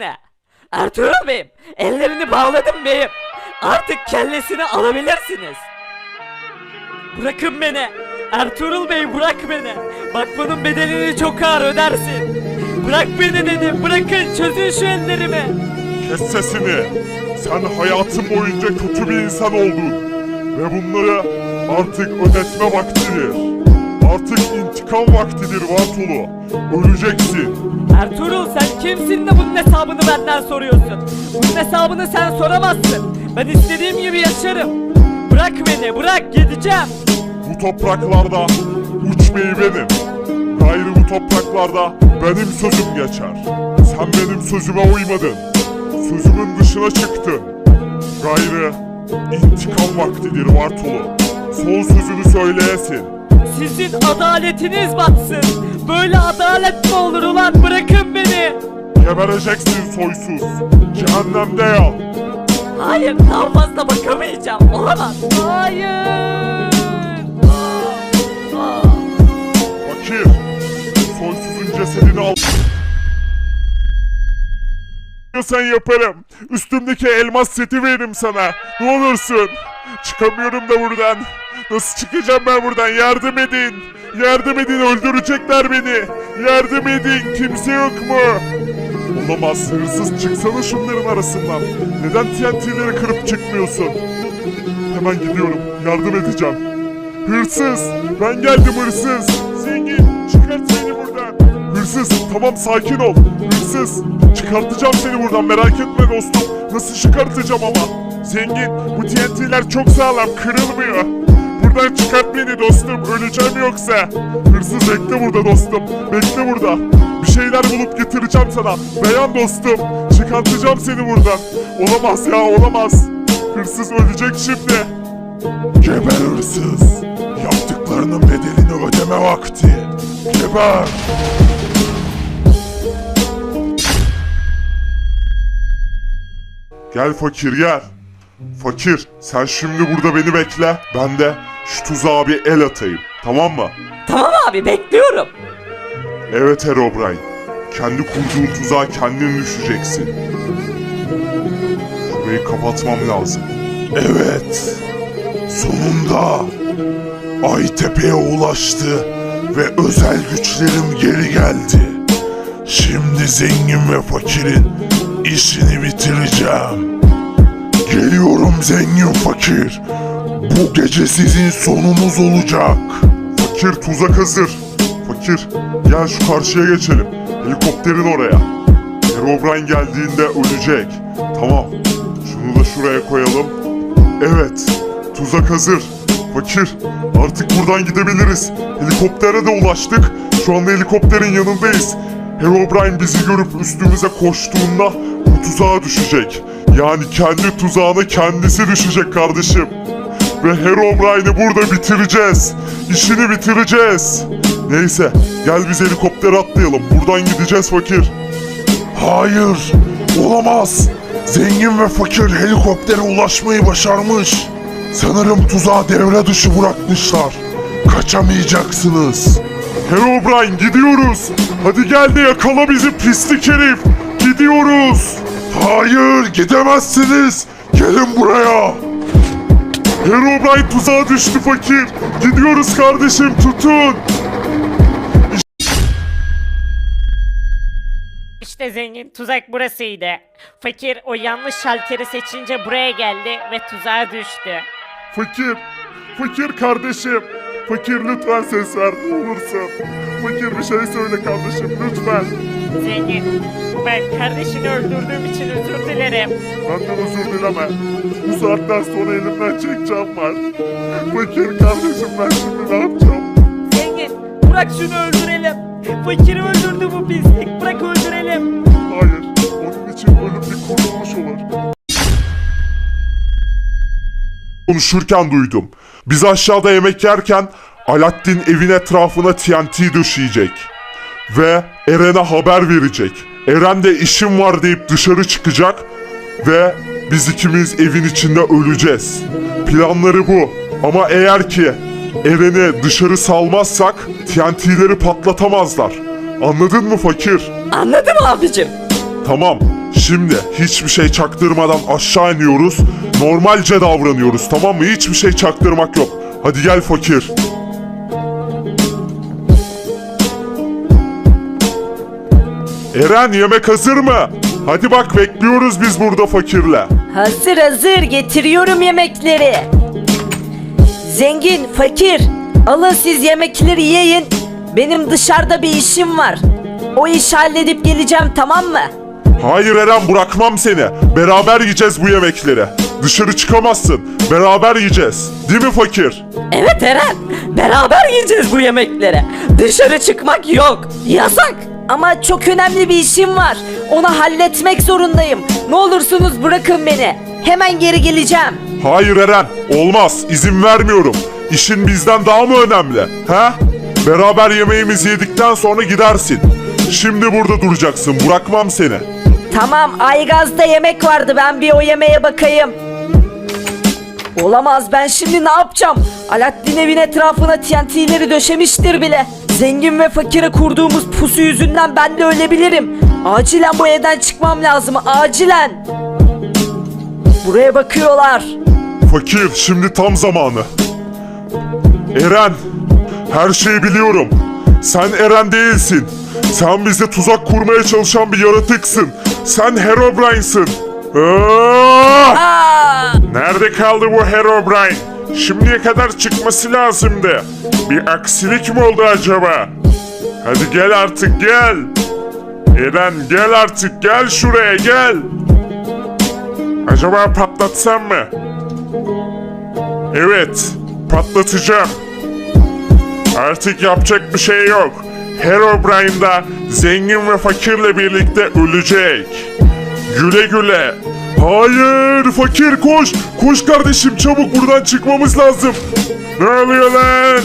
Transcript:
beni. Ertuğrul Bey'im ellerini bağladım beyim. Artık kellesini alabilirsiniz. Bırakın beni. Ertuğrul Bey bırak beni. Bak bunun bedelini çok ağır ödersin. Bırak beni dedim. Bırakın çözün şu ellerimi. Kes sesini. Sen hayatın boyunca kötü bir insan oldun. Ve bunları artık ödetme vaktidir. Artık intikam vaktidir Vatulu. Öleceksin. Ertuğrul sen kimsin de bunun hesabını benden soruyorsun? Bunun hesabını sen soramazsın. Ben istediğim gibi yaşarım. Bırak beni bırak gideceğim. Bu topraklarda uçmayı benim. Gayrı bu topraklarda benim sözüm geçer. Sen benim sözüme uymadın. Sözümün dışına çıktın. Gayrı intikam vaktidir Vartolu. Son sözünü söyleyesin. Sizin adaletiniz batsın. Böyle adalet mi olur ulan bırakın beni. Gebereceksin soysuz. Cehennemde yan. Hayır daha fazla bakamayacağım. Olamaz. Hayır. Fakir. Soysuzun cesedini al. sen yaparım. Üstümdeki elmas seti veririm sana. Ne olursun. Çıkamıyorum da buradan. Nasıl çıkacağım ben buradan? Yardım edin. Yardım edin öldürecekler beni. Yardım edin. Kimse yok mu? Olamaz hırsız çıksana şunların arasından. Neden TNT'leri kırıp çıkmıyorsun? Hemen gidiyorum. Yardım edeceğim. Hırsız! Ben geldim hırsız! Zengin! Çıkart beni buradan! Hırsız! Tamam sakin ol! Hırsız! Çıkartacağım seni buradan merak etme dostum! Nasıl çıkartacağım ama? Zengin! Bu TNT'ler çok sağlam kırılmıyor! Buradan çıkart beni dostum! Öleceğim yoksa! Hırsız bekle burada dostum! Bekle burada! Bir şeyler bulup getireceğim sana! Beyan dostum! Çıkartacağım seni buradan! Olamaz ya olamaz! Hırsız ölecek şimdi! Geber hırsız! Yaptıklarının bedelini ödeme vakti! Geber! Gel fakir gel. Fakir sen şimdi burada beni bekle. Ben de şu tuzağa bir el atayım. Tamam mı? Tamam abi bekliyorum. Evet Herobrine. Kendi kurduğun tuzağa kendin düşeceksin. Şurayı kapatmam lazım. Evet. Sonunda Aytepe'ye ulaştı ve özel güçlerim geri geldi. Şimdi zengin ve fakirin işini bitireceğim. Geliyorum zengin fakir. Bu gece sizin sonunuz olacak. Fakir tuzak hazır. Fakir gel şu karşıya geçelim. Helikopterin oraya. Herobrine geldiğinde ölecek. Tamam. Şunu da şuraya koyalım. Evet. Tuzak hazır. Fakir artık buradan gidebiliriz. Helikoptere de ulaştık. Şu anda helikopterin yanındayız. Herobrine bizi görüp üstümüze koştuğunda bu tuzağa düşecek. Yani kendi tuzağına kendisi düşecek kardeşim. Ve Herobrine'i burada bitireceğiz. İşini bitireceğiz. Neyse gel biz helikoptere atlayalım. Buradan gideceğiz fakir. Hayır olamaz. Zengin ve fakir helikoptere ulaşmayı başarmış. Sanırım tuzağı devre dışı bırakmışlar. Kaçamayacaksınız. Herobrine gidiyoruz. Hadi gel de yakala bizi pislik herif. Gidiyoruz. Hayır gidemezsiniz. Gelin buraya. Herobrine tuzağa düştü fakir. Gidiyoruz kardeşim tutun. İşte zengin tuzak burasıydı. Fakir o yanlış şalteri seçince buraya geldi ve tuzağa düştü. Fakir. Fakir kardeşim. Fakir lütfen ses ver ne olursun. Fakir bir şey söyle kardeşim lütfen. Zengin ben kardeşini öldürdüğüm için özür dilerim. Benden özür dileme. Bu saatten sonra elimden çek can var. Fakir kardeşim ben şimdi ne yapacağım? Zengin bırak şunu öldürelim. Fakiri öldürdü bu pislik. Bırak öldürelim. Hayır. Onun için ölüm bir kurtuluş olur. Konuşurken duydum. Biz aşağıda yemek yerken Alaaddin evin etrafına TNT döşeyecek. Ve Eren'e haber verecek. Eren de işim var deyip dışarı çıkacak. Ve biz ikimiz evin içinde öleceğiz. Planları bu. Ama eğer ki Eren'i dışarı salmazsak TNT'leri patlatamazlar. Anladın mı fakir? Anladım abicim. Tamam. Şimdi hiçbir şey çaktırmadan aşağı iniyoruz. Normalce davranıyoruz tamam mı? Hiçbir şey çaktırmak yok. Hadi gel fakir. Eren yemek hazır mı? Hadi bak bekliyoruz biz burada fakirle. Hazır hazır getiriyorum yemekleri. Zengin, fakir, alın siz yemekleri yiyin. Benim dışarıda bir işim var. O işi halledip geleceğim tamam mı? Hayır Eren bırakmam seni. Beraber yiyeceğiz bu yemekleri. Dışarı çıkamazsın. Beraber yiyeceğiz. Değil mi fakir? Evet Eren, beraber yiyeceğiz bu yemekleri. Dışarı çıkmak yok, yasak. Ama çok önemli bir işim var. Onu halletmek zorundayım. Ne olursunuz bırakın beni. Hemen geri geleceğim. Hayır Eren, olmaz. İzin vermiyorum. İşin bizden daha mı önemli? He? Beraber yemeğimizi yedikten sonra gidersin. Şimdi burada duracaksın. Bırakmam seni. Tamam, Aygaz'da yemek vardı. Ben bir o yemeğe bakayım. Olamaz ben şimdi ne yapacağım? Alaaddin evin etrafına TNT'leri döşemiştir bile. Zengin ve fakire kurduğumuz pusu yüzünden ben de ölebilirim. Acilen bu evden çıkmam lazım. Acilen. Buraya bakıyorlar. Fakir, şimdi tam zamanı. Eren, her şeyi biliyorum. Sen Eren değilsin. Sen bize tuzak kurmaya çalışan bir yaratıksın. Sen Herobrine'sın. Aa! Aa! Nerede kaldı bu Herobrine? Şimdiye kadar çıkması lazımdı. Bir aksilik mi oldu acaba? Hadi gel artık gel. Eren gel artık gel şuraya gel. Acaba patlatsam mı? Evet, patlatacağım. Artık yapacak bir şey yok. Herobrine da zengin ve fakirle birlikte ölecek. Güle güle. Hayır fakir koş. Koş kardeşim çabuk buradan çıkmamız lazım. Ne oluyor lan?